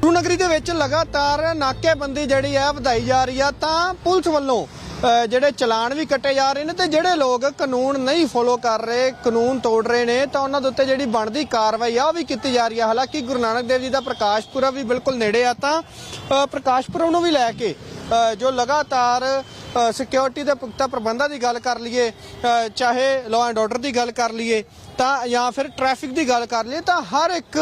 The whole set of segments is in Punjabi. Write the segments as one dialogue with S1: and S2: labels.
S1: ਟਿੱਟੂ ਨਗਰੀ ਦੇ ਵਿੱਚ ਲਗਾਤਾਰ ਨਾਕੇਬੰਦੀ ਜਿਹੜੀ ਹੈ ਵਧਾਈ ਜਾ ਰਹੀ ਆ ਤਾਂ ਪੁਲਿਸ ਵੱਲੋਂ ਜਿਹੜੇ ਚਲਾਨ ਵੀ ਕੱਟੇ ਜਾ ਰਹੇ ਨੇ ਤੇ ਜਿਹੜੇ ਲੋਕ ਕਾਨੂੰਨ ਨਹੀਂ ਫੋਲੋ ਕਰ ਰਹੇ ਕਾਨੂੰਨ ਤੋੜ ਰਹੇ ਨੇ ਤਾਂ ਉਹਨਾਂ ਦੇ ਉੱਤੇ ਜਿਹੜੀ ਬਣਦੀ ਕਾਰਵਾਈ ਆ ਉਹ ਵੀ ਕੀਤੀ ਜਾ ਰਹੀ ਆ। ਹਾਲਾਂਕਿ ਗੁਰੂ ਨਾਨਕ ਦੇਵ ਜੀ ਦਾ ਪ੍ਰਕਾਸ਼ਪੁਰਬ ਵੀ ਬਿਲਕੁਲ ਨੇੜੇ ਆ ਤਾਂ ਅ, ਪ੍ਰਕਾਸ਼ ਪੁਰਬ ਨੂੰ ਵੀ ਲੈ ਕੇ ਜੋ ਲਗਾਤਾਰ ਸਿਕਿਉਰਿਟੀ ਦੇ ਪੁਖਤਾ ਪ੍ਰਬੰਧਾਂ ਦੀ ਗੱਲ ਕਰ ਲਈਏ ਚਾਹੇ ਲਾਅ ਐਂਡ ਆਰਡਰ ਦੀ ਗੱਲ ਕਰ ਲਈਏ ਤਾਂ ਜਾਂ ਫਿਰ ਟ੍ਰੈਫਿਕ ਦੀ ਗੱਲ ਕਰ ਲਈਏ ਤਾਂ ਹਰ ਇੱਕ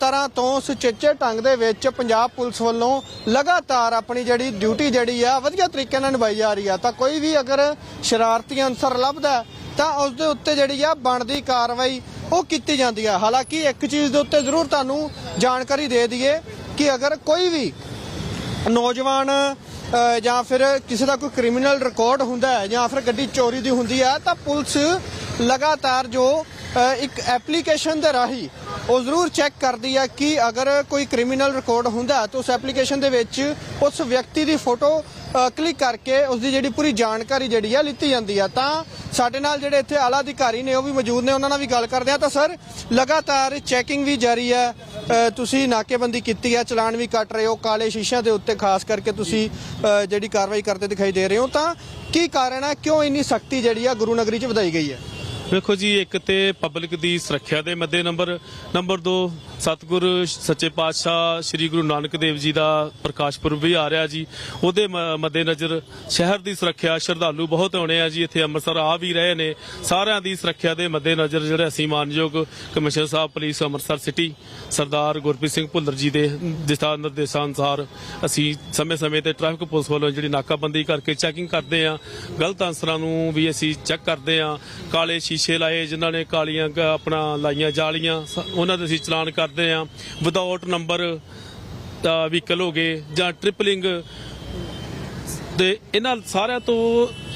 S1: ਤਰ੍ਹਾਂ ਤੋਂ ਸੁਚੇਚੇ ਢੰਗ ਦੇ ਵਿੱਚ ਪੰਜਾਬ ਪੁਲਿਸ ਵੱਲੋਂ ਲਗਾਤਾਰ ਆਪਣੀ ਜਿਹੜੀ ਡਿਊਟੀ ਜਿਹੜੀ ਆ, ਵਧੀਆ ਤਰੀਕੇ ਨਾਲ ਨਿਭਾਈ ਜਾ ਰਹੀ ਆ। ਤਾਂ ਕੋਈ ਵੀ ਅਗਰ ਸ਼ਰਾਰਤੀ ਅਨਸਰ ਲੱਭਦਾ ਤਾਂ ਉਸ ਦੇ ਉੱਤੇ ਜਿਹੜੀ ਆ ਬਣਦੀ ਕਾਰਵਾਈ ਉਹ ਕੀਤੀ ਜਾਂਦੀ ਆ। ਹਾਲਾਂਕਿ ਇੱਕ ਚੀਜ਼ ਦੇ ਉੱਤੇ ਜ਼ਰੂਰ ਤੁਹਾਨੂੰ ਜਾਣਕਾਰੀ ਦੇ ਦਈਏ ਕਿ ਅਗਰ ਕੋਈ ਵੀ ਨੌਜਵਾਨ ਜਾਂ ਫਿਰ ਕਿਸੇ ਦਾ ਕੋਈ ਕ੍ਰਿਮੀਨਲ ਰਿਕਾਰਡ ਹੁੰਦਾ ਹੈ, ਜਾਂ ਫਿਰ ਗੱਡੀ ਚੋਰੀ ਦੀ ਹੁੰਦੀ ਹੈ ਤਾਂ ਪੁਲਿਸ ਲਗਾਤਾਰ ਜੋ ਇੱਕ ਐਪਲੀਕੇਸ਼ਨ ਦੇ ਰਾਹੀਂ ਉਹ ਜ਼ਰੂਰ ਚੈੱਕ ਕਰਦੀ ਹੈ ਕਿ ਅਗਰ ਕੋਈ ਕ੍ਰਿਮੀਨਲ ਰਿਕਾਰਡ ਹੁੰਦਾ ਤਾਂ ਉਸ ਐਪਲੀਕੇਸ਼ਨ ਦੇ ਵਿੱਚ ਉਸ ਵਿਅਕਤੀ ਦੀ ਫੋਟੋ ਕਲਿੱਕ ਕਰਕੇ ਉਸ ਦੀ ਜਿਹੜੀ ਪੂਰੀ ਜਾਣਕਾਰੀ ਜਿਹੜੀ ਆ ਲਿੱਤੀ ਜਾਂਦੀ ਆ। ਤਾਂ ਸਾਡੇ ਨਾਲ ਜਿਹੜੇ ਇੱਥੇ ਆਲਾ ਅਧਿਕਾਰੀ ਨੇ, ਉਹ ਵੀ ਮੌਜੂਦ ਨੇ, ਉਹਨਾਂ ਨਾਲ ਵੀ ਗੱਲ ਕਰਦੇ ਆ। ਤਾਂ ਸਰ, ਲਗਾਤਾਰ ਚੈਕਿੰਗ ਵੀ ਜਾਰੀ ਹੈ ਤੁਸੀਂ ਨਾਕੇਬੰਦੀ ਕੀਤੀ ਹੈ ਚਲਾਨ ਵੀ ਕੱਟ ਰਹੇ ਹੋ, ਕਾਲੇ ਸ਼ੀਸ਼ਿਆਂ ਦੇ ਉੱਤੇ ਖਾਸ ਕਰਕੇ ਤੁਸੀਂ ਜਿਹੜੀ ਕਾਰਵਾਈ ਕਰਦੇ ਦਿਖਾਈ ਦੇ ਰਹੇ ਹੋ। ਤਾਂ ਕੀ ਕਾਰਨ ਹੈ ਕਿਉਂ ਇੰਨੀ ਸਖਤੀ ਜਿਹੜੀ ਆ ਗੁਰੂ ਨਗਰੀ 'ਚ ਵਧਾਈ ਗਈ ਹੈ
S2: ਵੇਖੋ ਜੀ ਇੱਕ ਤੇ ਪਬਲਿਕ ਦੀ ਸੁਰੱਖਿਆ ਦੇ ਮੱਦੇ ਨੰਬਰ ਨੰਬਰ 2 ਸਤਿਗੁਰ ਸੱਚੇ ਪਾਤਸ਼ਾਹ ਸ੍ਰੀ ਗੁਰੂ ਨਾਨਕ ਦੇਵ ਜੀ ਦਾ ਪ੍ਰਕਾਸ਼ ਪੁਰਬ ਵੀ ਆ ਰਿਹਾ ਜੀ। ਉਹਦੇ ਮ- ਮੱਦੇ ਸ਼ਹਿਰ ਦੀ ਸੁਰੱਖਿਆ, ਸ਼ਰਧਾਲੂ ਬਹੁਤ ਆਉਣੇ ਆ ਜੀ। ਇੱਥੇ ਅੰਮ੍ਰਿਤਸਰ ਆ ਵੀ ਰਹੇ ਨੇ। ਸਾਰਿਆਂ ਦੀ ਸੁਰੱਖਿਆ ਦੇ ਮੱਦੇਨਜ਼ਰ ਜਿਹੜੇ ਅਸੀਂ ਮਾਨਯੋਗ ਕਮਿਸ਼ਨਰ ਸਾਹਿਬ, ਪੁਲਿਸ, ਅੰਮ੍ਰਿਤਸਰ ਸਿਟੀ, ਸਰਦਾਰ ਗੁਰਪ੍ਰੀਤ ਸਿੰਘ ਭੁੱਲਰ ਜੀ ਦੇ ਦਿਸ਼ਾ ਨਿਰਦੇਸ਼ਾਂ ਅਨੁਸਾਰ ਅਸੀਂ ਸਮੇਂ-ਸਮੇਂ ਤੇ ਟ੍ਰੈਫਿਕ ਪੁਲਿਸ ਵੱਲੋਂ ਜਿਹੜੀ ਨਾਕਾਬੰਦੀ ਕਰਕੇ ਚੈਕਿੰਗ ਕਰਦੇ ਆ। ਗਲਤ ਅਨਸਰਾਂ ਨੂੰ ਵੀ ਅਸੀਂ ਚੈੱਕ ਕਰਦੇ ਆ। ਕਾਲੇ ਸ਼ੀਸ਼ੇ ਲਾਏ ਜਿਨ੍ਹਾਂ ਨੇ ਕਾਲੀਆਂ ਆਪਣਾ ਲਾਈਆਂ ਜਾਲੀਆਂ ਉਹਨਾਂ ਦੇ ਅਸੀਂ ਚਲਾਨ ਕਰ ਕਰਦੇ ਆ ਵਿਦਆਊਟ ਨੰਬਰ ਵਹੀਕਲ ਹੋ ਗਏ ਜਾਂ ਟ੍ਰਿਪਲਿੰਗ ਤੇ ਇਹਨਾਂ ਸਾਰਿਆਂ ਤੋਂ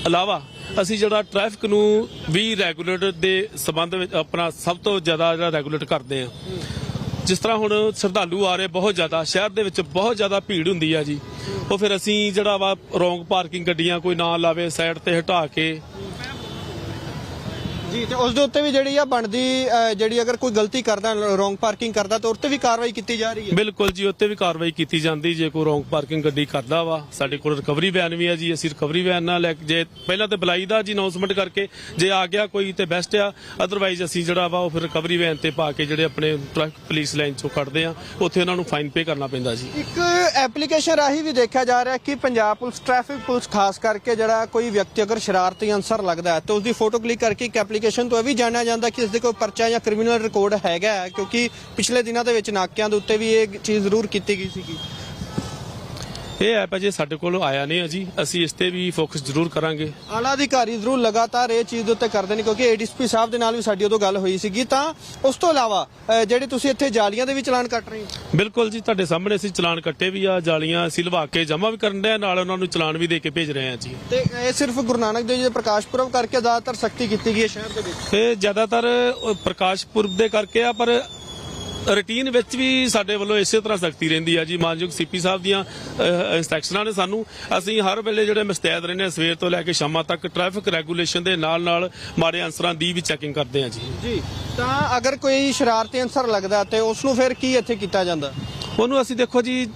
S2: ਇਲਾਵਾ ਅਸੀਂ ਜਿਹੜਾ ਟ੍ਰੈਫਿਕ ਨੂੰ ਵੀ ਰੈਗੂਲੇਟਰ ਦੇ ਸਬੰਧ ਵਿੱਚ ਆਪਣਾ ਸਭ ਤੋਂ ਜ਼ਿਆਦਾ ਜਿਹੜਾ ਰੈਗੂਲੇਟ ਕਰਦੇ ਆ ਜਿਸ ਤਰ੍ਹਾਂ ਹੁਣ ਸ਼ਰਧਾਲੂ ਆ ਰਹੇ ਬਹੁਤ ਜ਼ਿਆਦਾ, ਸ਼ਹਿਰ ਦੇ ਵਿੱਚ ਬਹੁਤ ਜ਼ਿਆਦਾ ਭੀੜ ਹੁੰਦੀ ਆ ਜੀ। ਉਹ ਫਿਰ ਅਸੀਂ ਜਿਹੜਾ ਵਾ ਰੋਂਗ ਪਾਰਕਿੰਗ ਗੱਡੀਆਂ ਕੋਈ ਨਾ ਲਾਵੇ ਸਾਈਡ ਤੇ ਹਟਾ ਕੇ
S1: ਜੀ ਤੇ ਉਸ ਦੇ ਉੱਤੇ ਵੀ ਜਿਹੜੀ ਆ ਬਣਦੀ ਅ, ਜਿਹੜੀ ਅਗਰ ਕੋਈ ਗਲਤੀ ਕਰਦਾ ਰੋਂਗ ਪਾਰਕਿੰਗ ਕਰਦਾ ਤਾਂ ਉਸ ਤੇ ਵੀ ਕਾਰਵਾਈ ਕੀਤੀ ਜਾ ਰਹੀ ਹੈ।
S2: ਬਿਲਕੁਲ ਜੀ ਉੱਤੇ ਵੀ ਕਾਰਵਾਈ ਕੀਤੀ ਜਾਂਦੀ ਜੇ ਕੋਈ ਰੋਂਗ ਪਾਰਕਿੰਗ ਗੱਡੀ ਕਰਦਾ ਵਾ ਸਾਡੇ ਕੋਲ ਰਿਕਵਰੀ ਵੈਨ ਵੀ ਆ ਜੀ ਅਸੀਂ ਰਿਕਵਰੀ ਵੈਨ ਨਾਲ ਲੈ ਕੇ ਜੇ ਪਹਿਲਾਂ ਤੇ ਬੁਲਾਈ ਦਾ ਜੀ ਅਨਾਉਂਸਮੈਂਟ ਕਰਕੇ ਜੇ ਆ ਗਿਆ ਕੋਈ ਤੇ ਬੈਸਟ ਆ ਅਦਰਵਾਈਜ਼ ਅਸੀਂ ਜਿਹੜਾ ਵਾ ਉਹ ਫਿਰ ਰਿਕਵਰੀ ਵੈਨ ਤੇ ਪਾ ਕੇ ਜਿਹੜੇ ਆਪਣੇ ਟ੍ਰੈਫਿਕ ਪੁਲਿਸ ਲਾਈਨ ਚੋਂ ਕੱਢਦੇ ਆ ਉੱਥੇ ਉਹਨਾਂ ਨੂੰ ਫਾਈਨ ਪੇ ਕਰਨਾ ਪੈਂਦਾ ਜੀ।
S1: ਇੱਕ ਐਪਲੀਕੇਸ਼ਨ ਰਾਹੀਂ ਵੀ ਦੇਖਿਆ ਜਾ ਰਿਹਾ ਕਿ ਪੰਜਾਬ ਪੁਲਿਸ ਟ੍ਰੈਫਿਕ ਪੁਲਿਸ ਖਾਸ ਕਰਕੇ ਜਿਹੜਾ ਕੋਈ ਵਿਅਕਤੀ ਅਗਰ ਸ਼ਰਾਰਤੀ ਅਨਸਰ ਲੱਗਦਾ ਹੈ ਤਾਂ ਉਸ ਦੀ ਫੋਟੋ ਕਲਿੱਕ ਕਰਕੇ ਇੱਕ ਐਪਲੀਕੇਸ਼ਨ ਤੋਂ ਇਹ ਵੀ ਜਾਣਿਆ ਜਾਂਦਾ ਕਿ ਇਸ ਦੇ ਕੋਈ ਪਰਚਾ ਜਾਂ ਕ੍ਰਿਮੀਨਲ ਰਿਕਾਰਡ ਹੈਗਾ ਹੈ, ਕਿਉਂਕਿ ਪਿਛਲੇ ਦਿਨਾਂ ਦੇ ਵਿੱਚ ਨਾਕਿਆਂ ਦੇ ਉੱਤੇ ਵੀ ਇਹ ਚੀਜ਼ ਜ਼ਰੂਰ ਕੀਤੀ ਗਈ ਸੀਗੀ।
S2: ਇਹ ਐਪ ਅਜੇ ਸਾਡੇ ਕੋਲ ਆਇਆ ਨਹੀਂ ਹੈ ਜੀ ਅਸੀਂ ਇਸ ਤੇ ਵੀ ਫੋਕਸ ਜ਼ਰੂਰ ਕਰਾਂਗੇ।
S1: ਆਲਾ ਅਧਿਕਾਰੀ ਜ਼ਰੂਰ ਲਗਾਤਾਰ ਇਹ ਚੀਜ਼ ਦੇ ਉੱਤੇ ਕਰਦੇ ਨੇ ਕਿਉਂਕਿ ਏਡੀਐਸਪੀ ਸਾਹਿਬ ਦੇ ਨਾਲ ਵੀ ਸਾਡੀ ਉਦੋਂ ਗੱਲ ਹੋਈ ਸੀਗੀ। ਤਾਂ ਉਸ ਤੋਂ ਇਲਾਵਾ ਅ, ਜਿਹੜੇ ਤੁਸੀਂ ਇੱਥੇ ਜਾਲੀਆਂ ਦੇ ਵੀ ਚਲਾਨ ਕੱਟ ਰਹੇ ਹੋ?
S2: ਬਿਲਕੁਲ ਜੀ ਤੁਹਾਡੇ ਸਾਹਮਣੇ ਅਸੀਂ ਚਲਾਨ ਕੱਟੇ ਵੀ ਆ ਜਾਲੀਆਂ ਅਸੀਂ ਲਵਾ ਕੇ ਜਮ੍ਹਾਂ ਵੀ ਕਰਨ ਦੇ ਨਾਲ ਉਹਨਾਂ ਨੂੰ ਚਲਾਨ ਵੀ ਦੇ ਕੇ ਭੇਜ ਰਹੇ ਆ ਜੀ।
S1: ਤੇ ਇਹ ਸਿਰਫ ਗੁਰੂ ਨਾਨਕ ਦੇਵ ਜੀ ਦੇ ਪ੍ਰਕਾਸ਼ ਪੁਰਬ ਕਰਕੇ ਜ਼ਿਆਦਾਤਰ ਸਖਤੀ ਕੀਤੀ ਗਈ ਹੈ ਸ਼ਹਿਰ ਦੇ ਵਿੱਚ?
S2: ਇਹ ਜ਼ਿਆਦਾਤਰ ਉਹ ਪ੍ਰਕਾਸ਼ ਪੁਰਬ ਦੇ ਕਰਕੇ ਆ ਪਰ ਰੁਟੀਨ ਵਿੱਚ ਵੀ ਸਾਡੇ ਵੱਲੋਂ ਇਸੇ ਤਰ੍ਹਾਂ ਸਖਤੀ ਰਹਿੰਦੀ ਆ ਜੀ। ਮਾਨਯੋਗ ਸੀਪੀ ਸਾਹਿਬ ਦੀਆਂ ਇਨਸਟਰਕਸ਼ਨਾਂ ਨੇ ਸਾਨੂੰ ਅਸੀਂ ਹਰ ਵੇਲੇ ਜਿਹੜੇ ਮੁਸਤੈਦ ਰਹਿੰਦੇ ਹਾਂ ਸਵੇਰ ਤੋਂ ਲੈ ਕੇ ਸ਼ਾਮਾਂ ਤੱਕ ਟ੍ਰੈਫਿਕ ਰੈਗੂਲੇਸ਼ਨ ਦੇ ਨਾਲ ਨਾਲ ਮਾੜੇ ਅਨਸਰਾਂ ਦੀ ਵੀ ਚੈਕਿੰਗ ਕਰਦੇ ਆ ਜੀ।
S1: ਜੀ ਤਾਂ ਅਗਰ ਕੋਈ ਸ਼ਰਾਰਤੀ ਅਨਸਰ ਲੱਗਦਾ ਤੇ ਉਸ ਨੂੰ ਫਿਰ ਕੀ ਇੱਥੇ ਕੀਤਾ ਜਾਂਦਾ?
S2: ਉਹਨੂੰ ਅਸੀਂ ਦੇਖੋ ਜੀ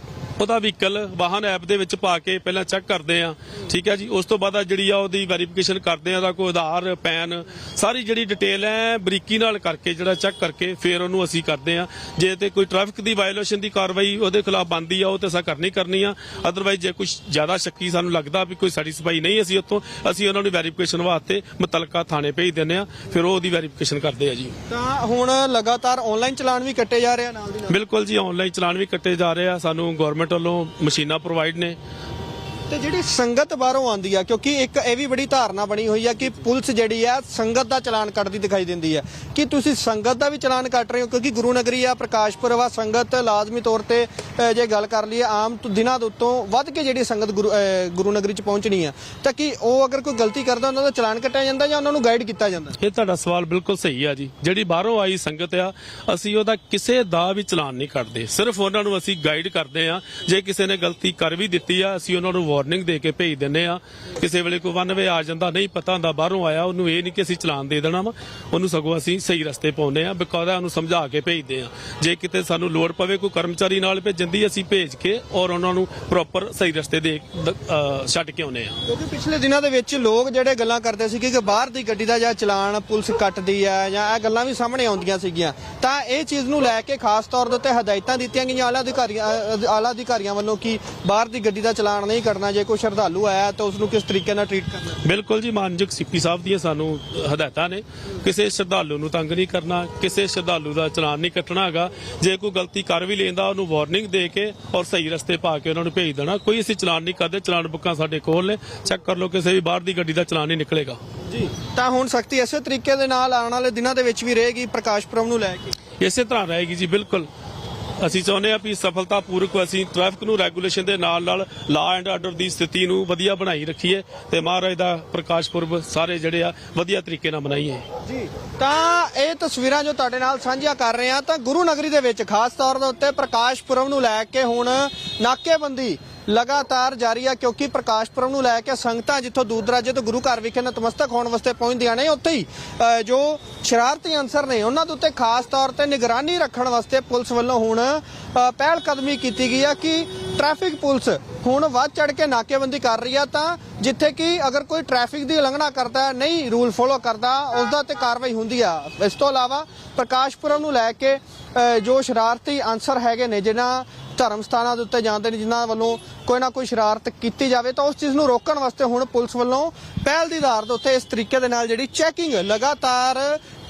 S2: ਉਹਦਾ ਵਹੀਕਲ ਵਾਹਨ ਐਪ ਦੇ ਵਿੱਚ ਪਾ ਕੇ ਪਹਿਲਾਂ ਚੈੱਕ ਕਰਦੇ ਆ। ਠੀਕ ਹੈ ਜੀ? ਉਸ ਤੋਂ ਬਾਅਦ ਆ ਜਿਹੜੀ ਆ ਉਹਦੀ ਵੈਰੀਫਿਕੇਸ਼ਨ ਕਰਦੇ ਆ ਉਹਦਾ ਕੋਈ ਆਧਾਰ ਪੈਨ ਸਾਰੀ ਜਿਹੜੀ ਡਿਟੇਲ ਹੈ ਬਰੀਕੀ ਨਾਲ ਕਰਕੇ ਜਿਹੜਾ ਚੈੱਕ ਕਰਕੇ ਫਿਰ ਉਹਨੂੰ ਅਸੀਂ ਕਰਦੇ ਆ। ਜੇ ਤੇ ਕੋਈ ਟ੍ਰੈਫਿਕ ਦੀ ਵਾਇਓਲੇਸ਼ਨ ਦੀ ਕਾਰਵਾਈ ਉਹਦੇ ਖਿਲਾਫ ਬੰਦੀ ਆ ਉਹ ਤੇ ਅਸਾਂ ਕਰਨੀ ਕਰਨੀ ਆ। ਅਦਰਵਾਈਜ਼ ਜੇ ਕੁਝ ਜ਼ਿਆਦਾ ਸ਼ੱਕੀ ਸਾਨੂੰ ਲੱਗਦਾ ਵੀ ਕੋਈ ਸੈਟੀਸਫਾਈ ਨਹੀਂ ਅਸੀਂ ਉੱਥੋਂ ਅਸੀਂ ਉਹਨਾਂ ਨੂੰ ਵੈਰੀਫਿਕੇਸ਼ਨ ਵਾਸਤੇ ਮੁਤਲਕਾ ਥਾਣੇ ਭੇਜ ਦਿੰਦੇ ਆ ਫਿਰ ਉਹ ਉਹਦੀ ਵੈਰੀਫਿਕੇਸ਼ਨ ਕਰਦੇ ਆ ਜੀ।
S1: ਤਾਂ ਹੁਣ ਲਗਾਤਾਰ ਆਨਲਾਈਨ ਚਲਾਨ ਵੀ ਕੱਟੇ ਜਾ ਰਹੇ ਆ ਨਾਲ ਦੀ ਨਾਲ?
S2: ਬਿਲਕੁਲ ਜੀ ਆਨਲਾਈਨ ਚਲਾਨ ਵੀ ਕੱਟੇ ਜਾ ਰਹੇ ਆ। ਸਾਨੂੰ ਗਵਰਨਮੈਂਟ ਵੱਲੋਂ ਮਸ਼ੀਨਾਂ ਪ੍ਰੋਵਾਈਡ ਨੇ।
S1: ਤੇ ਜਿਹੜੀ ਸੰਗਤ ਬਾਹਰੋਂ ਆਉਂਦੀ ਆ, ਕਿਉਂਕਿ ਇੱਕ ਇਹ ਵੀ ਬੜੀ ਧਾਰਨਾ ਬਣੀ ਹੋਈ ਆ ਕਿ ਪੁਲਿਸ ਜਿਹੜੀ ਆ, ਸੰਗਤ ਦਾ ਚਲਾਨ ਕੱਟਦੀ ਦਿਖਾਈ ਦਿੰਦੀ ਆ। ਕਿ ਤੁਸੀਂ ਸੰਗਤ ਦਾ ਵੀ ਚਲਾਨ ਕੱਟ ਰਹੇ ਹੋ? ਕਿਉਂਕਿ ਗੁਰੂ ਨਗਰੀ ਆ, ਪ੍ਰਕਾਸ਼ ਪੁਰਬ ਸੰਗਤ ਲਾਜ਼ਮੀ ਤੌਰ ਤੇ ਜੇ ਗੱਲ ਕਰ ਲਈਏ, ਆਮ ਦਿਨਾਂ ਦੇ ਉੱਤੋਂ ਵੱਧ ਕੇ ਜਿਹੜੀ ਸੰਗਤ ਗੁਰੂ ਗੁਰੂ ਨਗਰੀ ਚ ਪਹੁੰਚਣੀ ਆ। ਤਾਂ ਕਿ ਉਹ ਅਗਰ ਕੋਈ ਗਲਤੀ ਕਰਦਾ ਉਹਨਾਂ ਦਾ ਚਲਾਨ ਕੱਟਿਆ ਜਾਂਦਾ ਜਾਂ ਉਹਨਾਂ ਨੂੰ ਗਾਈਡ ਕੀਤਾ ਜਾਂਦਾ?
S2: ਇਹ ਤੁਹਾਡਾ ਸਵਾਲ ਬਿਲਕੁਲ ਸਹੀ ਆ ਜੀ। ਜਿਹੜੀ ਬਾਹਰੋਂ ਆਈ ਸੰਗਤ ਆ, ਅਸੀਂ ਉਹਦਾ ਕਿਸੇ ਦਾ ਵੀ ਚਲਾਨ ਨਹੀਂ ਕੱਟਦੇ। ਸਿਰਫ ਉਹਨਾਂ ਨੂੰ ਅਸੀਂ ਗਾਈਡ ਕਰਦੇ ਆ। ਜੇ ਕਿਸੇ ਨੇ ਗਲਤੀ ਕਰ ਵੀ ਦਿੱਤੀ ਆ, ਅਸੀਂ ਉਹਨਾਂ ਨੂੰ ਵਾਰਨਿੰਗ ਦੇ ਕੇ ਭੇਜ ਦਿੰਨੇ ਆ। ਕਿਸੇ ਵੇਲੇ ਕੋਈ ਵਨ ਵੇ ਆ ਜਾਂਦਾ, ਨਹੀਂ ਪਤਾ ਹੁੰਦਾ, ਬਾਹਰੋਂ ਆਇਆ, ਉਹਨੂੰ ਇਹ ਨਹੀਂ ਕਿ ਅਸੀਂ ਚਲਾਨ ਦੇ ਦੇਣਾ ਵਾ, ਉਹਨੂੰ ਸਗੋਂ ਅਸੀਂ ਸਹੀ ਰਸਤੇ ਪਾਉਂਦੇ ਆ ਬਿਕਾਜ਼ ਉਹਨੂੰ ਸਮਝਾ ਕੇ ਭੇਜਦੇ ਆ। ਜੇ ਕਿਤੇ ਸਾਨੂੰ ਲੋੜ ਪਵੇ, ਕੋਈ ਕਰਮਚਾਰੀ ਨਾਲ ਭੇਜਣ ਅਸੀਂ ਭੇਜ ਕੇ ਔਰ ਉਹਨਾਂ ਨੂੰ ਪ੍ਰੋਪਰ ਸਹੀ ਰਸਤੇ ਦੇ ਦ- ਛੱਡ ਕੇ ਆਉਂਦੇ ਆ।
S1: ਕਿਉਂਕਿ ਪਿਛਲੇ ਦਿਨਾਂ ਦੇ ਵਿੱਚ ਲੋਕ ਜਿਹੜੇ ਗੱਲਾਂ ਕਰਦੇ ਸੀ ਕਿ ਬਾਹਰ ਦੀ ਗੱਡੀ ਦਾ ਜਾਂ ਚਲਾਨ, ਪੁਲਿਸ ਕੱਟਦੀ ਹੈ ਜਾਂ ਇਹ ਗੱਲਾਂ ਵੀ ਸਾਹਮਣੇ ਆਉਂਦੀਆਂ ਸੀਗੀਆਂ, ਤਾਂ ਇਹ ਚੀਜ਼ ਨੂੰ ਲੈ ਕੇ ਖਾਸ ਤੌਰ ਦੇ ਉੱਤੇ ਹਦਾਇਤਾਂ ਦਿੱਤੀਆਂ ਗਈਆਂ ਆਲਾ ਅਧਿਕਾਰੀਆਂ, ਅ- ਆਲਾ ਅਧਿਕਾਰੀਆਂ ਵੱਲੋਂ ਕਿ ਬਾਹਰ ਦੀ ਗੱਡੀ ਦਾ ਚਲਾਨ ਨਹੀਂ ਕਰਨਾ ਜੇ ਕੋਈ ਸ਼ਰਧਾਲੂ ਆਇਆ ਤਾਂ ਉਸ ਨੂੰ ਕਿਸ ਤਰੀਕੇ ਨਾਲ ਟ੍ਰੀਟ ਕਰਨਾ?
S2: ਬਿਲਕੁਲ ਜੀ ਮਾਨਯੋਗ ਸੀਪੀ ਸਾਹਿਬ ਦੀਆਂ ਸਾਨੂੰ ਹਦਾਇਤਾਂ ਨੇ। ਕਿਸੇ ਸ਼ਰਧਾਲੂ ਨੂੰ ਤੰਗ ਨਹੀਂ ਕਰਨਾ ਕਿਸੇ ਸ਼ਰਧਾਲੂ ਦਾ ਚਲਾਨ ਨਹੀਂ ਕੱਟਣਾ ਹੈਗਾ। ਜੇ ਕੋਈ ਗਲਤੀ ਕਰ ਵੀ ਲੈਂਦਾ ਉਹਨੂੰ ਵਾਰਨਿੰਗ ਦੇ ਕੇ ਔਰ ਸਹੀ ਰਸਤੇ ਪਾ ਕੇ ਉਹਨਾਂ ਨੂੰ ਭੇਜ ਦੇਣਾ। ਕੋਈ ਅਸੀਂ ਚਲਾਨ ਨਹੀਂ ਕਰਦੇ ਚਲਾਨ ਬੁੱਕਾਂ ਸਾਡੇ ਕੋਲ ਨੇ। ਚੈੱਕ ਕਰ ਲਓ ਕਿਸੇ ਵੀ ਬਾਹਰ ਦੀ ਗੱਡੀ ਦਾ ਚਲਾਨ ਨਹੀਂ ਨਿਕਲੇਗਾ।
S1: ਜੀ ਤਾਂ ਹੁਣ ਸਖਤੀ ਇਸੇ ਤਰੀਕੇ ਦੇ ਨਾਲ ਆਉਣ ਵਾਲੇ ਦਿਨਾਂ ਦੇ ਵਿੱਚ ਵੀ ਰਹੇਗੀ ਪ੍ਰਕਾਸ਼ ਪੁਰਮ ਨੂੰ ਲੈ ਕੇ?
S2: ਇਸੇ ਤਰ੍ਹਾਂ ਰਹੇਗੀ ਜੀ ਬਿਲਕੁਲ। ਅਸੀਂ ਚਾਹੁੰਦੇ ਹਾਂ ਵੀ ਸਫਲਤਾਪੂਰਵਕ ਅਸੀਂ ਟ੍ਰੈਫਿਕ ਨੂੰ ਰੈਗੂਲੇਸ਼ਨ ਦੇ ਨਾਲ ਨਾਲ ਲਾ ਐਂਡ ਆਰਡਰ ਦੀ ਸਥਿਤੀ ਨੂੰ ਵਧੀਆ ਬਣਾਈ ਰੱਖੀਏ ਤੇ ਮਹਾਰਾਜ ਦਾ ਪ੍ਰਕਾਸ਼ ਪੁਰਬ ਸਾਰੇ ਜਿਹੜੇ ਆ ਵਧੀਆ ਤਰੀਕੇ ਨਾਲ ਮਨਾਈਏ।
S1: ਜੀ, ਤਾਂ ਇਹ ਤਸਵੀਰਾਂ ਜੋ ਤੁਹਾਡੇ ਨਾਲ ਸਾਂਝੀਆਂ ਕਰ ਰਹੇ ਹਾਂ, ਤਾਂ ਗੁਰੂ ਨਗਰੀ ਦੇ ਵਿੱਚ ਖਾਸ ਤੌਰ ਦੇ ਉੱਤੇ ਪ੍ਰਕਾਸ਼ ਪੁਰਬ ਨੂੰ ਲੈ ਕੇ ਹੁਣ ਨਾਕੇਬੰਦੀ ਲਗਾਤਾਰ ਜਾਰੀ ਆ ਕਿਉਂਕਿ ਪ੍ਰਕਾਸ਼ ਪੁਰਬ ਨੂੰ ਲੈ ਕੇ ਸੰਗਤਾਂ ਜਿੱਥੋਂ ਦੂਰ ਦਰਾਜੇ ਤੋਂ ਗੁਰੂ ਘਰ ਵਿਖੇ ਨਤਮਸਤਕ ਹੋਣ ਵਾਸਤੇ ਪਹੁੰਚਦੀਆਂ ਨੇ ਉੱਥੇ ਹੀ ਜੋ ਸ਼ਰਾਰਤੀ ਅਨਸਰ ਨੇ ਉਹਨਾਂ ਦੇ ਉੱਤੇ ਖਾਸ ਤੌਰ ਤੇ ਨਿਗਰਾਨੀ ਰੱਖਣ ਵਾਸਤੇ ਪੁਲਿਸ ਵੱਲੋਂ ਹੁਣ ਪਹਿਲ ਕਦਮੀ ਕੀਤੀ ਗਈ ਆ ਕਿ ਟ੍ਰੈਫਿਕ ਪੁਲਿਸ ਹੁਣ ਵੱਧ ਚੜ ਕੇ ਨਾਕੇਬੰਦੀ ਕਰ ਰਹੀ ਆ ਤਾਂ ਜਿੱਥੇ ਕਿ ਅਗਰ ਕੋਈ ਟ੍ਰੈਫਿਕ ਦੀ ਉਲੰਘਣਾ ਕਰਦਾ ਹੈ, ਨਹੀਂ ਰੂਲ ਫੋਲੋ ਕਰਦਾ ਉਸ ਦਾ ਤੇ ਕਾਰਵਾਈ ਹੁੰਦੀ ਆ। ਇਸ ਤੋਂ ਇਲਾਵਾ ਪ੍ਰਕਾਸ਼ਪੁਰਮ ਨੂੰ ਲੈ ਕੇ ਅ, ਜੋ ਸ਼ਰਾਰਤੀ ਅਨਸਰ ਹੈਗੇ ਨੇ ਜਿਨ੍ਹਾਂ ਧਰਮ ਸਥਾਨਾਂ ਦੇ ਉੱਤੇ ਜਾਂਦੇ ਨੇ, ਜਿਨ੍ਹਾਂ ਵੱਲੋਂ ਕੋਈ ਨਾ ਕੋਈ ਸ਼ਰਾਰਤ ਕੀਤੀ ਜਾਵੇ, ਤਾਂ ਉਸ ਚੀਜ਼ ਨੂੰ ਰੋਕਣ ਵਾਸਤੇ ਹੁਣ ਪੁਲਿਸ ਵੱਲੋਂ ਪਹਿਲ ਦੀ ਆਧਾਰ ਦੇ ਉੱਤੇ ਇਸ ਤਰੀਕੇ ਦੇ ਨਾਲ ਜਿਹੜੀ ਚੈਕਿੰਗ ਲਗਾਤਾਰ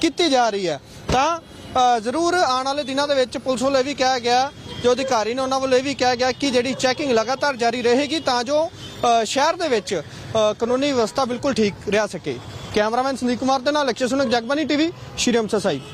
S1: ਕੀਤੀ ਜਾ ਰਹੀ ਹੈ। ਤਾਂ ਜ਼ਰੂਰ ਆਉਣ ਵਾਲੇ ਦਿਨਾਂ ਦੇ ਵਿੱਚ ਪੁਲਿਸ ਵੱਲੋਂ ਇਹ ਵੀ ਕਿਹਾ ਗਿਆ, ਜੋ ਅਧਿਕਾਰੀ ਨੇ ਉਹਨਾਂ ਵੱਲੋਂ ਇਹ ਵੀ ਕਿਹਾ ਗਿਆ ਕਿ ਜਿਹੜੀ ਚੈਕਿੰਗ ਲਗਾਤਾਰ ਜਾਰੀ ਰਹੇਗੀ, ਤਾਂ ਜੋ ਸ਼ਹਿਰ ਦੇ ਵਿੱਚ ਕਾਨੂੰਨੀ ਵਿਵਸਥਾ ਬਿਲਕੁਲ ਠੀਕ ਰਹਿ ਸਕੇ। ਕੈਮਰਾਮੈਨ ਸੰਦੀਪ ਕੁਮਾਰ ਦੇ ਨਾਲ ਲਕਸ਼ਯ ਸੁਨਕ ਜਗਬਾਨੀ ਟੀਵੀ ਸ਼੍ਰੀ ਅੰਮ੍ਰਿਤਸਰ ਸਾਹਿਬ